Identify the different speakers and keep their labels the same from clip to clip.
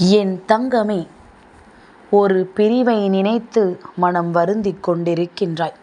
Speaker 1: என் தங்கமே ஒரு பிரிவை நினைத்து மனம் வருந்திக் கொண்டிருக்கின்றாய்.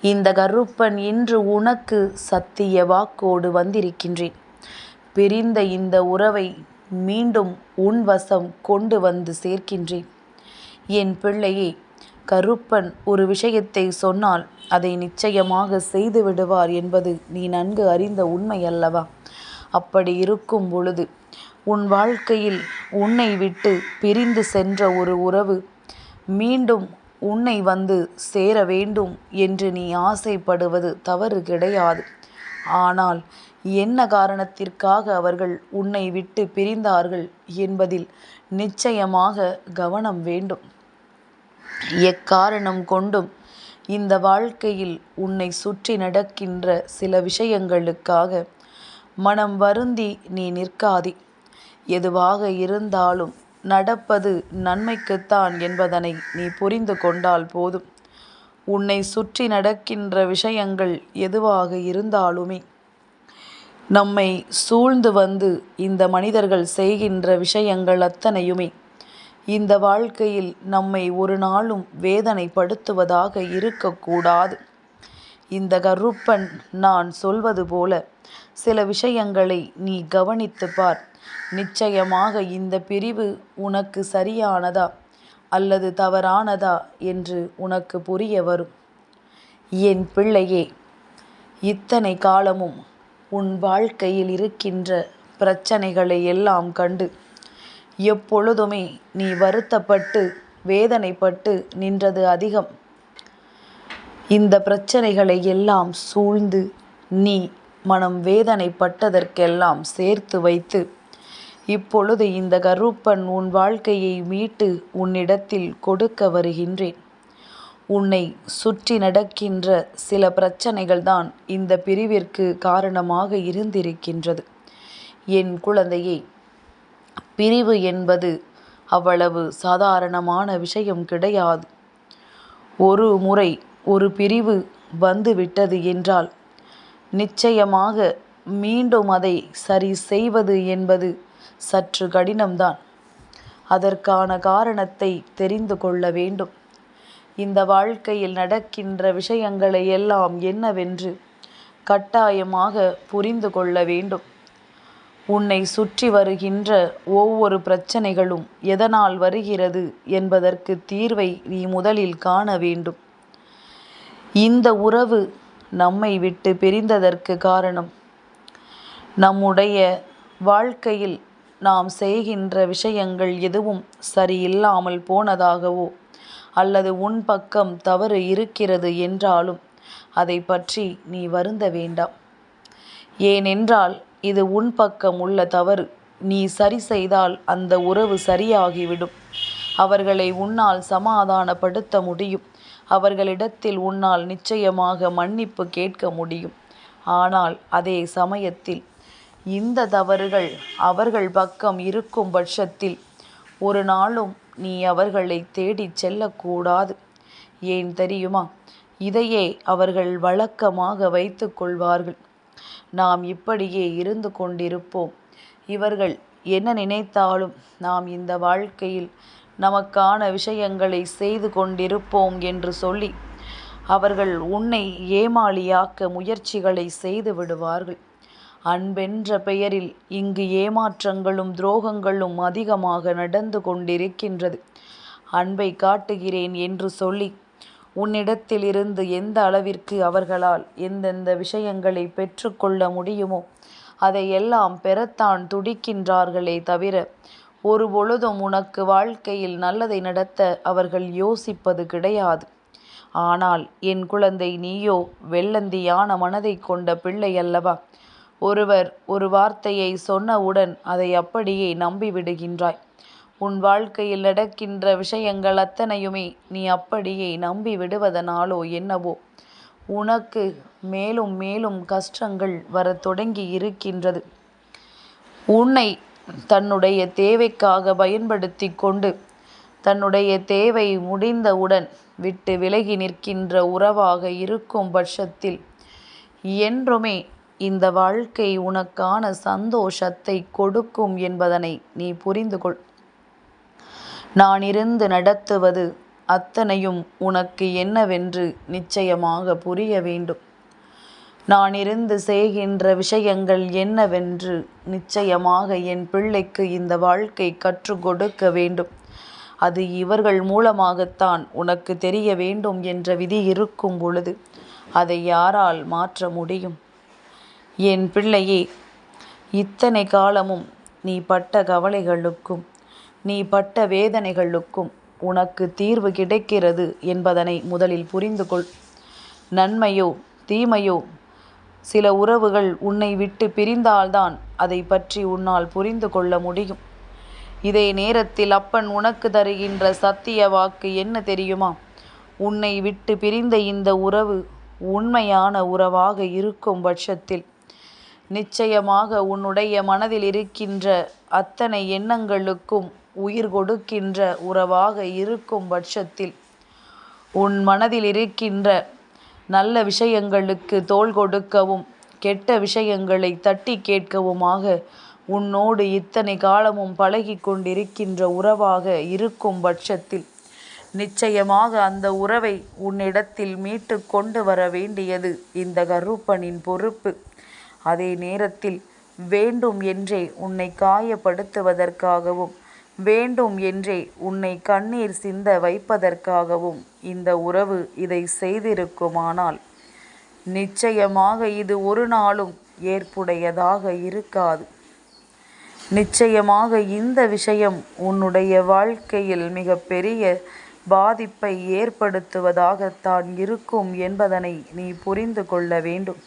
Speaker 1: இந்த கருப்பன் இன்று உனக்கு சத்திய வாக்கோடு வந்திருக்கின்றேன். பிரிந்த இந்த உறவை மீண்டும் உன் வசம் கொண்டு வந்து சேர்க்கின்றேன். என் பிள்ளையே கருப்பன் ஒரு விஷயத்தை சொன்னால் அதை நிச்சயமாக செய்து விடுவார் என்பது நீ நன்கு அறிந்த உண்மை அல்லவா? அப்படி இருக்கும் பொழுது உன் வாழ்க்கையில் உன்னை விட்டு பிரிந்து சென்ற ஒரு உறவு மீண்டும் உன்னை வந்து சேர வேண்டும் என்று நீ ஆசைப்படுவது தவறு கிடையாது. ஆனால் என்ன காரணத்திற்காக அவர்கள் உன்னை விட்டு பிரிந்தார்கள் என்பதில் நிச்சயமாக கவனம் வேண்டும். எக்காரணம் கொண்டும் இந்த வாழ்க்கையில் உன்னை சுற்றி நடக்கின்ற சில விஷயங்களுக்காக மனம் வருந்தி நீ நிற்காதே. எதுவாக இருந்தாலும் நடப்பது நன்மைக்குத்தான் என்பதனை நீ புரிந்து கொண்டால் போதும். உன்னை சுற்றி நடக்கின்ற விஷயங்கள் எதுவாக இருந்தாலுமே நம்மை சூழ்ந்து வந்து இந்த மனிதர்கள் செய்கின்ற விஷயங்கள் அத்தனையுமே இந்த வாழ்க்கையில் நம்மை ஒரு நாளும் வேதனைப்படுத்துவதாக இருக்கக்கூடாது. இந்த கருப்பன் நான் சொல்வது போல சில விஷயங்களை நீ கவனித்து பார். நிச்சயமாக இந்த பிரிவு உனக்கு சரியானதா அல்லது தவறானதா என்று உனக்கு புரிய வரும். என் பிள்ளையே இத்தனை காலமும் உன் வாழ்க்கையில் இருக்கின்ற பிரச்சனைகளை எல்லாம் கண்டு எப்பொழுதுமே நீ வருத்தப்பட்டு வேதனைப்பட்டு நின்றது அதிகம். இந்த பிரச்சனைகளை எல்லாம் சூழ்ந்து நீ மனம் வேதனைப்பட்டதற்கெல்லாம் சேர்த்து வைத்து இப்பொழுது இந்த கருப்பன் உன் வாழ்க்கையை மீட்டு உன்னிடத்தில் கொடுக்க வருகின்றேன். உன்னை சுற்றி நடக்கின்ற சில பிரச்சனைகள்தான் இந்த பிரிவிற்கு காரணமாக இருந்திருக்கின்றது. என் குழந்தையை பிரிவு என்பது அவ்வளவு சாதாரணமான விஷயம் கிடையாது. ஒரு முறை ஒரு பிரிவு வந்துவிட்டது என்றால் நிச்சயமாக மீண்டும் அதை சரி செய்வது என்பது சற்று கடினம்தான். அதற்கான காரணத்தை தெரிந்து கொள்ள வேண்டும். இந்த வாழ்க்கையில் நடக்கின்ற விஷயங்களை எல்லாம் என்னவென்று கட்டாயமாக புரிந்து கொள்ள வேண்டும். உன்னை சுற்றி வருகின்ற ஒவ்வொரு பிரச்சனைகளும் எதனால் வருகிறது என்பதற்கு தீர்வை நீ முதலில் காண வேண்டும். இந்த உறவு நம்மை விட்டு பிரிந்ததற்கு காரணம் நம்முடைய வாழ்க்கையில் நாம் செய்கின்ற விஷயங்கள் எதுவும் சரியில்லாமல் போனதாகவோ அல்லது உன் பக்கம் தவறு இருக்கிறது என்றாலும் அதை பற்றி நீ வருந்த வேண்டாம். ஏனென்றால் இது உன் பக்கம் உள்ள தவறு. நீ சரி செய்தால் அந்த உறவு சரியாகிவிடும். அவர்களை உன்னால் சமாதானப்படுத்த முடியும். அவர்களிடத்தில் உன்னால் நிச்சயமாக மன்னிப்பு கேட்க முடியும். ஆனால் அதே சமயத்தில் இந்த தவறுகள் அவர்கள் பக்கம் இருக்கும் பட்சத்தில் ஒரு நாளும் நீ அவர்களை தேடிச் செல்லக்கூடாது. ஏன் தெரியுமா? இதையே அவர்கள் வழக்கமாக வைத்து கொள்வார்கள். நாம் இப்படியே இருந்து கொண்டிருப்போம். இவர்கள் என்ன நினைத்தாலும் நாம் இந்த வாழ்க்கையில் நமக்கான விஷயங்களை செய்து கொண்டிருப்போம் என்று சொல்லி அவர்கள் உன்னை ஏமாளியாக்க முயற்சிகளை செய்து விடுவார்கள். அன்பென்ற பெயரில் இங்கு ஏமாற்றங்களும் துரோகங்களும் அதிகமாக நடந்து கொண்டிருக்கின்றது. அன்பை காட்டுகிறேன் என்று சொல்லி உன்னிடத்தில் இருந்து எந்த அளவிற்கு அவர்களால் எந்தெந்த விஷயங்களை பெற்றுக்கொள்ள முடியுமோ அதையெல்லாம் பெறத்தான் துடிக்கின்றார்களே தவிர ஒரு பொழுதும் உனக்கு வாழ்க்கையில் நல்லதை நடத்த அவர்கள் யோசிப்பது கிடையாது. ஆனால் என் குழந்தை நீயோ வெள்ளந்தியான மனதைக் கொண்ட பிள்ளை அல்லவா? ஒருவர் ஒரு வார்த்தையை சொன்னவுடன் அதை அப்படியே நம்பிவிடுகின்றாய். உன் வாழ்க்கையில் நடக்கின்ற விஷயங்கள் அத்தனையுமே நீ அப்படியே நம்பி விடுவதனாலோ என்னவோ உனக்கு மேலும் மேலும் கஷ்டங்கள் வரத் தொடங்கி இருக்கின்றது. உன்னை தன்னுடைய தேவைக்காக பயன்படுத்தி கொண்டு தன்னுடைய தேவை முடிந்தவுடன் விட்டு விலகி நிற்கின்ற உறவாக இருக்கும் பட்சத்தில் என்றுமே இந்த வாழ்க்கை உனக்கான சந்தோஷத்தை கொடுக்கும் என்பதனை நீ புரிந்து கொள். நான் இருந்து நடத்துவது அத்தனையும் உனக்கு என்னவென்று நிச்சயமாக புரிய வேண்டும் நான் இருந்து செய்கின்ற விஷயங்கள் என்னவென்று நிச்சயமாக என் பிள்ளைக்கு இந்த வாழ்க்கை கற்றுக் கொடுக்க வேண்டும். அது இவர்கள் மூலமாகத்தான் உனக்கு தெரிய வேண்டும் என்ற விதி இருக்கும் பொழுது அதை யாரால் மாற்ற முடியும்? என் பிள்ளையே இத்தனை காலமும் நீ பட்ட கவலைகளுக்கும் நீ பட்ட வேதனைகளுக்கும் உனக்கு தீர்வு கிடைக்கிறது என்பதனை முதலில் புரிந்து கொள் நன்மையோ தீமையோ சில உறவுகள் உன்னை விட்டு பிரிந்தால்தான் அதை பற்றி உன்னால் புரிந்து கொள்ள முடியும். இதே நேரத்தில் அப்பன் உனக்கு தருகின்ற சத்திய வாக்கு என்ன தெரியுமா? உன்னை விட்டு பிரிந்த இந்த உறவு உண்மையான உறவாக இருக்கும் பட்சத்தில் நிச்சயமாக உன்னுடைய மனதில் இருக்கின்ற அத்தனை எண்ணங்களுக்கும் உயிர் கொடுக்கின்ற உறவாக இருக்கும் பட்சத்தில் உன் மனதில் இருக்கின்ற நல்ல விஷயங்களுக்கு தோள் கொடுக்கவும் கெட்ட விஷயங்களை தட்டி கேட்கவுமாக உன்னோடு இத்தனை காலமும் பழகி கொண்டிருக்கின்ற உறவாக இருக்கும் பட்சத்தில் நிச்சயமாக அந்த உறவை உன்னிடத்தில் மீட்டு கொண்டு வர வேண்டியது இந்த கருப்பனின் பொறுப்பு. அதே நேரத்தில் வேண்டும் என்றே உன்னை காயப்படுத்துவதற்காகவும் வேண்டும் என்றே உன்னை கண்ணீர் சிந்த வைப்பதற்காகவும் இந்த உறவு இதை செய்திருக்குமானால் நிச்சயமாக இது ஒரு நாளும் ஏற்புடையதாக இருக்காது. நிச்சயமாக இந்த விஷயம் உன்னுடைய வாழ்க்கையில் மிகப்பெரிய பாதிப்பை ஏற்படுத்துவதாகத்தான் இருக்கும் என்பதனை நீ புரிந்து கொள்ள வேண்டும்.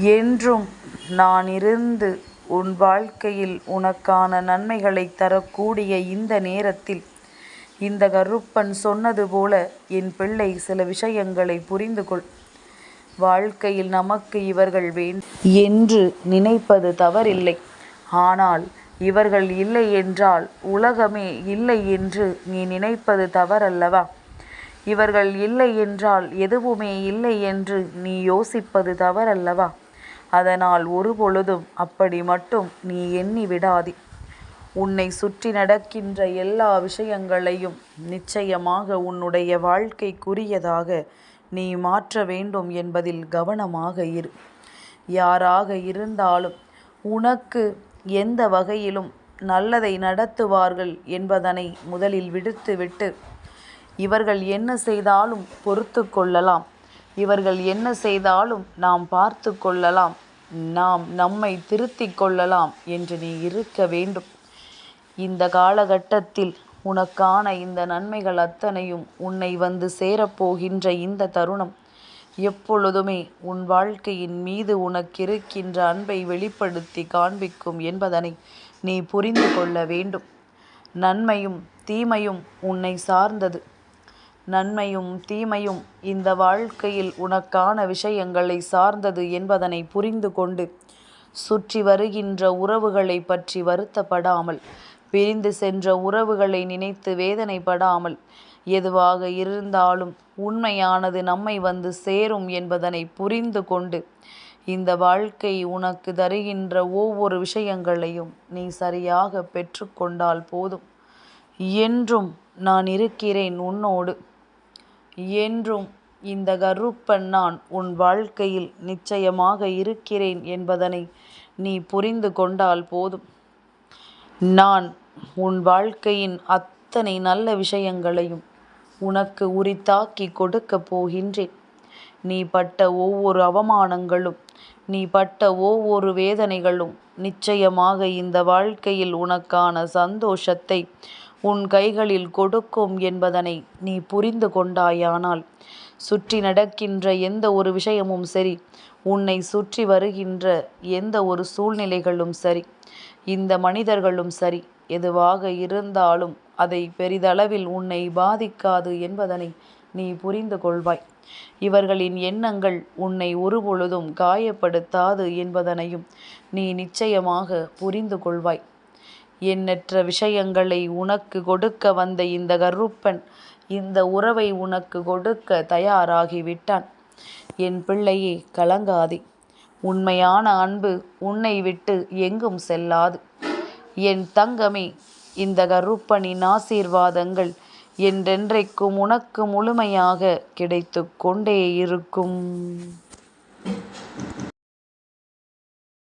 Speaker 1: என்றும் நான் இருந்து உன் வாழ்க்கையில் உனக்கான நன்மைகளை தரக்கூடிய இந்த நேரத்தில் இந்த கருப்பன் சொன்னது போல என் பிள்ளை சில விஷயங்களை புரிந்து கொள் வாழ்க்கையில் நமக்கு இவர்கள் வேண்டும் என்று நினைப்பது தவறில்லை. ஆனால் இவர்கள் இல்லை என்றால் உலகமே இல்லை என்று நீ நினைப்பது தவறல்லவா? இவர்கள் இல்லை என்றால் எதுவுமே இல்லை என்று நீ யோசிப்பது தவறல்லவா? அதனால் ஒரு பொழுதும் அப்படி மட்டும் நீ எண்ணி விடாதே. உன்னை சுற்றி நடக்கின்ற எல்லா விஷயங்களையும் நிச்சயமாக உன்னுடைய வாழ்க்கைக்குரியதாக நீ மாற்ற வேண்டும் என்பதில் கவனமாக இரு. யாராக இருந்தாலும் உனக்கு எந்த வகையிலும் நல்லதை நடத்துவார்கள் என்பதனை முதலில் விடுத்துவிட்டு இவர்கள் என்ன செய்தாலும் பொறுத்து கொள்ளலாம். இவர்கள் என்ன செய்தாலும் நாம் பார்த்து கொள்ளலாம். நாம் நம்மை திருத்திக் கொள்ளலாம் என்று நீ இருக்க வேண்டும். இந்த காலகட்டத்தில் உனக்கான இந்த நன்மைகள் அத்தனையும் உன்னை வந்து சேரப்போகின்ற இந்த தருணம். எப்பொழுதுமே உன் வாழ்க்கையின் மீது உனக்கிருக்கின்ற அன்பை வெளிப்படுத்தி காண்பிக்கும் என்பதனை நீ புரிந்து கொள்ள வேண்டும். நன்மையும் தீமையும் உன்னை சார்ந்தது. நன்மையும் தீமையும் இந்த வாழ்க்கையில் உனக்கான விஷயங்களை சார்ந்தது என்பதனை புரிந்து கொண்டு சுற்றி வருகின்ற உறவுகளை பற்றி வருத்தப்படாமல் பிரிந்து சென்ற உறவுகளை நினைத்து வேதனைப்படாமல் எதுவாக இருந்தாலும் உண்மையானது நம்மை வந்து சேரும் என்பதனை புரிந்து கொண்டு இந்த வாழ்க்கை உனக்கு தருகின்ற ஒவ்வொரு விஷயங்களையும் நீ சரியாக பெற்றுக்கொண்டால் போதும். என்றும் நான் இருக்கிறேன் உன்னோடு. என்றும் இந்த கருப்பன் நான் உன் வாழ்க்கையில் நிச்சயமாக இருக்கிறேன் என்பதனை நீ புரிந்து கொண்டால் போதும். நான் உன் வாழ்க்கையின் அத்தனை நல்ல விஷயங்களையும் உனக்கு உரித்தாக்கி கொடுக்கப் போகின்றேன். நீ பட்ட ஒவ்வொரு அவமானங்களும் நீ பட்ட ஒவ்வொரு வேதனைகளும் நிச்சயமாக இந்த வாழ்க்கையில் உனக்கான சந்தோஷத்தை உன் கைகளில் கொடுக்கும் என்பதனை நீ புரிந்து கொண்டாயானால் சுற்றி நடக்கின்ற எந்த ஒரு விஷயமும் சரி உன்னை சுற்றி வருகின்ற எந்த ஒரு சூழ்நிலைகளும் சரி இந்த மனிதர்களும் சரி எதுவாக இருந்தாலும் அதை பெரிதளவில் உன்னை பாதிக்காது என்பதனை நீ புரிந்து கொள்வாய். இவர்களின் எண்ணங்கள் உன்னை ஒருபொழுதும் காயப்படுத்தாது என்பதனையும் நீ நிச்சயமாக புரிந்து கொள்வாய். எண்ணற்ற விஷயங்களை உனக்கு கொடுக்க வந்த இந்த கருப்பன் இந்த உறவை உனக்கு கொடுக்க தயாராகிவிட்டான். என் பிள்ளையே கலங்காதே. உண்மையான அன்பு உன்னை விட்டு எங்கும் செல்லாது. என் தங்கமே இந்த கருப்பனின் ஆசீர்வாதங்கள் என்றென்றைக்கும் உனக்கு முழுமையாக கிடைத்து கொண்டே இருக்கும்.